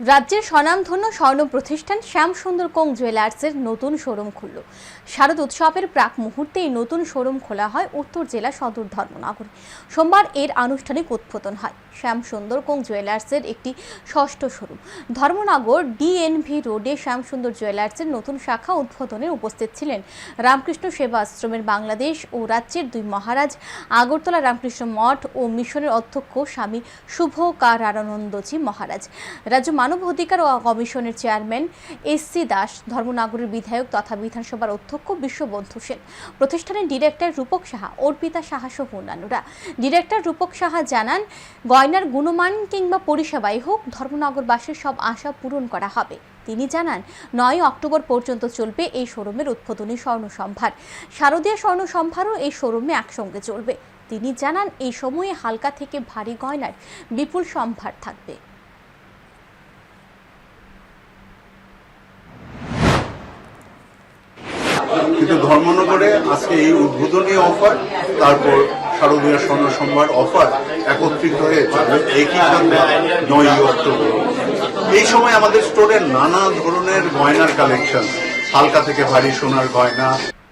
রাজ্যের স্বনামধন্য স্বর্ণ প্রতিষ্ঠান শ্যামসুন্দর কোং জুয়েলার্সের নতুন শোরুম খুলল। শারদ উৎসবের প্রাক মুহূর্তে এই নতুন শোরুম খোলা হয় উত্তর জেলা সদর ধর্মনগরে। সোমবার এর আনুষ্ঠানিক উদ্বোধন হয়। শ্যামসুন্দর কোং জুয়েলার্সের একটি ষষ্ঠ শোরুম। ধর্মনগর ডিএনভি রোডে শ্যামসুন্দর জুয়েলার্সের নতুন শাখা উদ্বোধনে উপস্থিত ছিলেন রামকৃষ্ণ সেবা আশ্রমের বাংলাদেশ ও রাজ্যের দুই মহারাজ আগরতলা রামকৃষ্ণ মঠ ও মিশনের অধ্যক্ষ স্বামী শুভ কারানন্দজি মহারাজ। রাজ্য মানব অধিকার ও কমিশনের চেয়ারম্যান এস সি দাস, ধর্মনগরের বিধায়ক তথা বিধানসভার অধ্যক্ষ বিশ্ববন্ধু সেন, প্রতিষ্ঠানের ডিরেক্টর রূপক সাহা, অর্পিতা সাহা সহ অন্যান্যরা। ডিরেক্টর রূপক সাহা জানান, গয়নার গুণমান কিংবা পরিষেবাই হোক, ধর্মনগরবাসীর সব আশা পূরণ করা হবে। তিনি জানান নয় অক্টোবর পর্যন্ত চলবে এই শোরুমের উদ্বোধনী স্বর্ণ সম্ভার। শারদীয় স্বর্ণ সম্ভারও এই শোরুমে একসঙ্গে চলবে। তিনি জানান, এই সময়ে হালকা থেকে ভারী গয়নার বিপুল সম্ভার থাকবে। কিন্তু ধর্মনগরে আজকে এই উদ্বোধনী অফার, তারপর শারদীয় স্বর্ণ সম্ভার অফার একত্রিত হয়ে একই সঙ্গে নয় অক্টোবর। এই সময় আমাদের স্টোরে নানা ধরনের গয়নার কালেকশন। হালকা থেকে ভারী সোনার গয়না।